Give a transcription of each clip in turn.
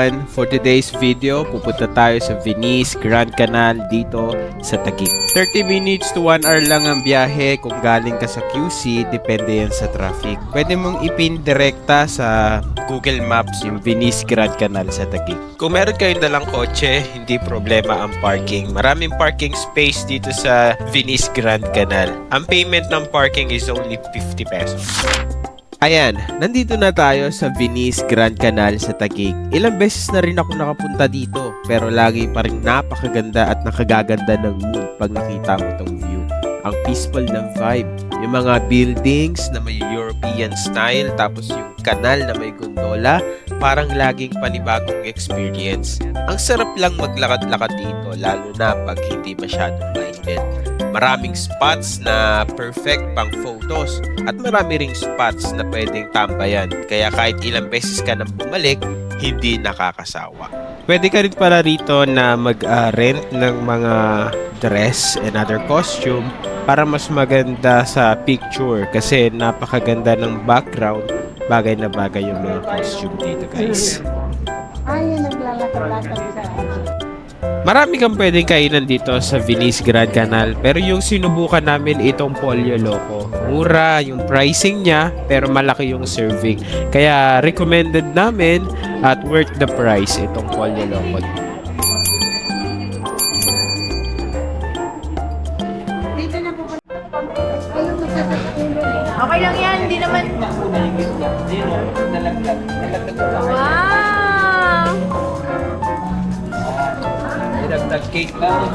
Everyone! For today's video, pupunta tayo sa Venice Grand Canal dito sa Taguig. 30 minutes to 1 hour lang ang biyahe kung galing ka sa QC, depende yan sa traffic. Pwede mong ipin direkta sa Google Maps yung Venice Grand Canal sa Taguig. Kung meron kayong dalang kotse, hindi problema ang parking. Maraming parking space dito sa Venice Grand Canal. Ang payment ng parking is only 50 pesos. Ayan, nandito na tayo sa Venice Grand Canal sa Taguig. Ilang beses na rin ako nakapunta dito, pero lagi pa rin napakaganda at nakagaganda ng mood pag nakita mo tong view. Ang peaceful ng vibe. Yung mga buildings na may European style, tapos yung kanal na may gondola, parang laging panibagong experience. Ang sarap lang maglakad-lakad dito, lalo na pag hindi masyadong mainit. Maraming spots na perfect pang photos at marami ring spots na pwedeng tambayan. Kaya kahit ilang beses ka nang bumalik, hindi nakakasawa. Pwede ka rin pala rito na mag-rent ng mga dress and other costume para mas maganda sa picture kasi napakaganda ng background bagay na bagay yung mga costume dito guys. Ay, naglalakad-lakad sa Marami kang pwedeng kainan dito sa Venice Grand Canal pero yung sinubukan namin itong Pollo Loco. Mura yung pricing niya pero malaki yung serving. Kaya recommended namin at worth the price itong Pollo Loco. Dito na po. Ayaw magsasabihin. Okay lang yan, hindi naman... Wow! Cake lang.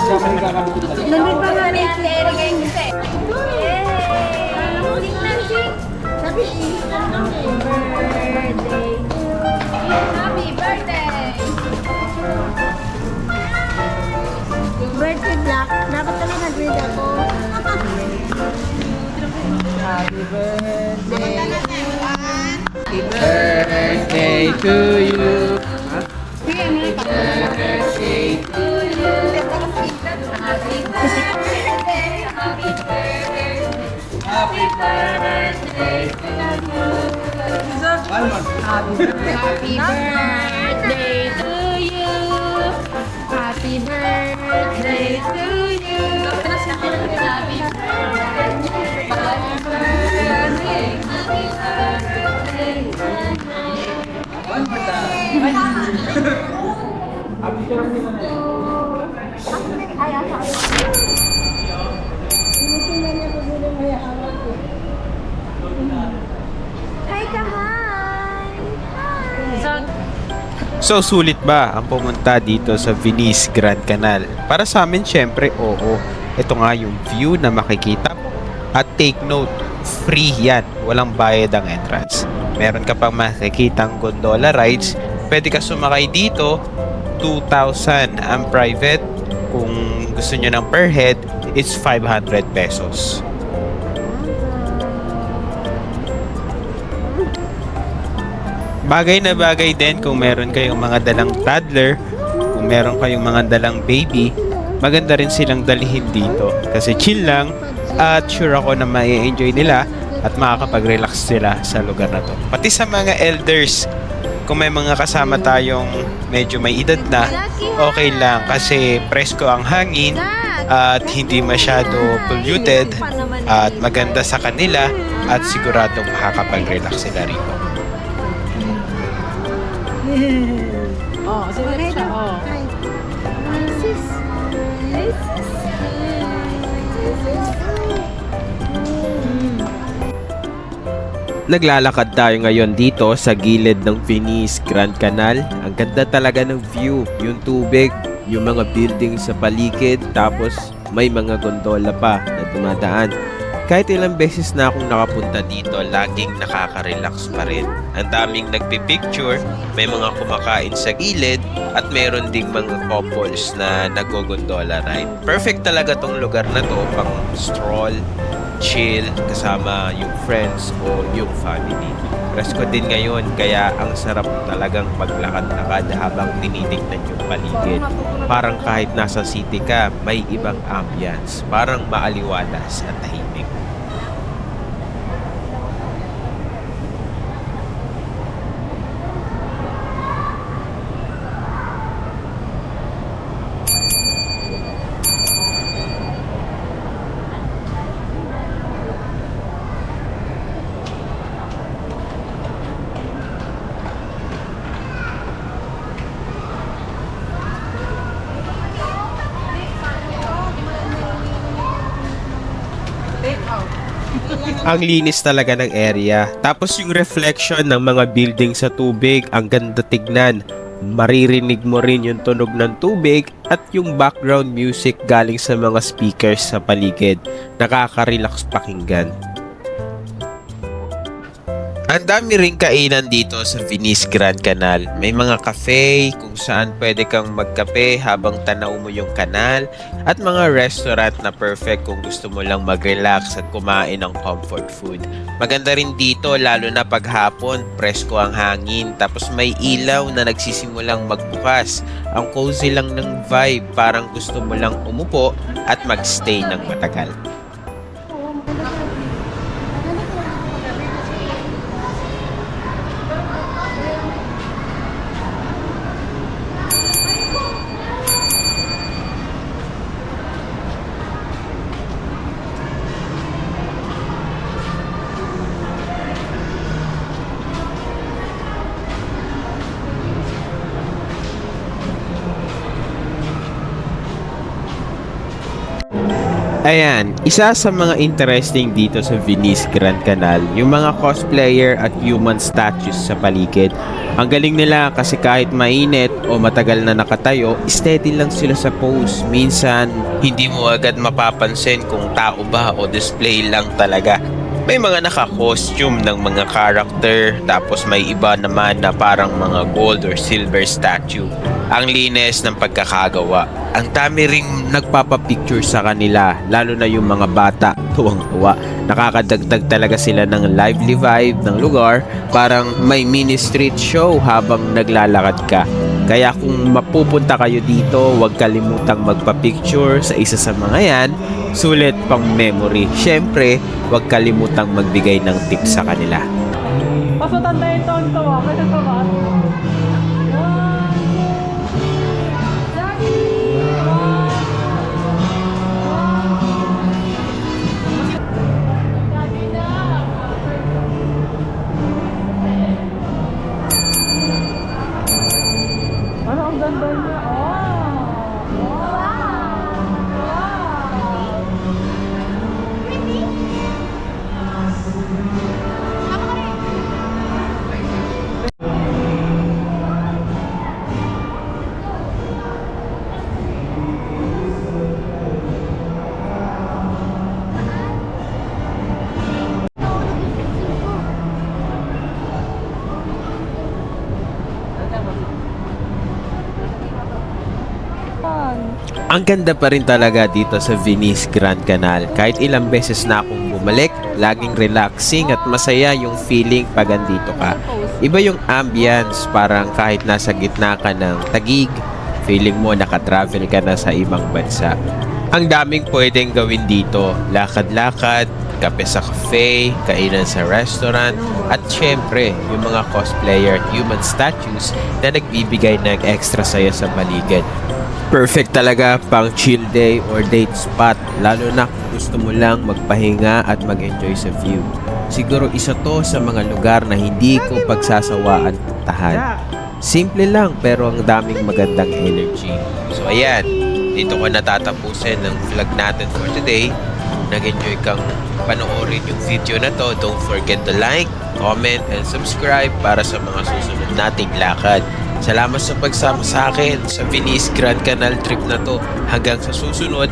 Nandun pa nga rin. Yay! Sing na, sing! Sabi, Birthday! Happy birthday! birthday black. Dapat kami nag-read ako. Birthday to you. Happy birthday So sulit ba ang pumunta dito sa Venice Grand Canal? Para sa amin syempre oo. Ito nga yung view na makikita mo. At take note, free yan. Walang bayad ang entrance. Meron ka pang makikitang gondola rides. Pwede ka sumakay dito. 2,000 ang private. Kung gusto nyo ng per head, it's 500 pesos. Bagay na bagay din kung meron kayong mga dalang toddler, kung meron kayong mga dalang baby, maganda rin silang dalhin dito. Kasi chill lang at sure ako na mai enjoy nila at makakapag-relax sila sa lugar na to. Pati sa mga elders, kung may mga kasama tayong medyo may edad na, okay lang kasi presko ang hangin at hindi masyado polluted at maganda sa kanila at siguradong makakapag-relax sila rito. Oh, sige siya, oh. Sis! Naglalakad tayo ngayon dito sa gilid ng Venice Grand Canal. Ang ganda talaga ng view, yung tubig, yung mga building sa paligid, tapos may mga gondola pa na dumadaan. Kahit ilang beses na akong nakapunta dito, laging nakaka-relax pa rin. Ang daming nagpipicture, may mga kumakain sa gilid, at meron ding mga couples na nag-gondola ride. Perfect talaga tong lugar na to pang stroll, chill, kasama yung friends o yung family. Presko din ngayon, kaya ang sarap talagang maglakad-lakad habang tinitignan yung paligid. Parang kahit nasa city ka, may ibang ambience. Parang maaliwalas at tahimik. Ang linis talaga ng area. Tapos yung reflection ng mga building sa tubig, ang ganda tignan. Maririnig mo rin yung tunog ng tubig at yung background music galing sa mga speakers sa paligid. Nakaka-relax pakinggan. Ang dami ring kainan dito sa Venice Grand Canal. May mga cafe kung saan pwede kang magkape habang tanaw mo yung kanal at mga restaurant na perfect kung gusto mo lang mag-relax at kumain ng comfort food. Maganda rin dito lalo na paghapon, presko ang hangin tapos may ilaw na nagsisimulang magbukas. Ang cozy lang ng vibe, parang gusto mo lang umupo at magstay ng matagal. Ayan, isa sa mga interesting dito sa Venice Grand Canal, yung mga cosplayer at human statues sa paligid. Ang galing nila kasi kahit mainit o matagal na nakatayo, steady lang sila sa pose. Minsan, hindi mo agad mapapansin kung tao ba o display lang talaga. May mga naka-costume ng mga character, tapos may iba naman na parang mga gold or silver statue. Ang linis ng pagkakagawa. Ang dami ring nagpapapicture sa kanila, lalo na yung mga bata, tuwang-tuwa. Nakakadagdag talaga sila ng lively vibe ng lugar, parang may mini street show habang naglalakad ka. Kaya kung mapupunta kayo dito, huwag kalimutang magpa-picture sa isa sa mga yan, sulit pang memory. Siyempre, huwag kalimutang magbigay ng tips sa kanila. Pasutan tayo ito tawa. Pwede pa Ang ganda pa rin talaga dito sa Venice Grand Canal. Kahit ilang beses na akong bumalik, laging relaxing at masaya yung feeling pag andito ka. Iba yung ambience, parang kahit nasa gitna ka ng tagig, feeling mo nakatravel ka na sa ibang bansa. Ang daming pwedeng gawin dito. Lakad-lakad, kape sa cafe, kainan sa restaurant, at syempre, yung mga cosplayer at human statues na nagbibigay ng extra saya sa paligid. Perfect talaga pang chill day or date spot, lalo na kung gusto mo lang magpahinga at mag-enjoy sa view. Siguro isa to sa mga lugar na hindi ko pagsasawaan puntahan. Simple lang pero ang daming magandang energy. So ayan, dito ko natatapusin ng vlog natin for today. Nag-enjoy kang panoorin yung video na to. Don't forget to like, comment, and subscribe para sa mga susunod nating lakad. Salamat sa pagsama sa akin sa Venice Grand Canal trip na to. Hanggang sa susunod,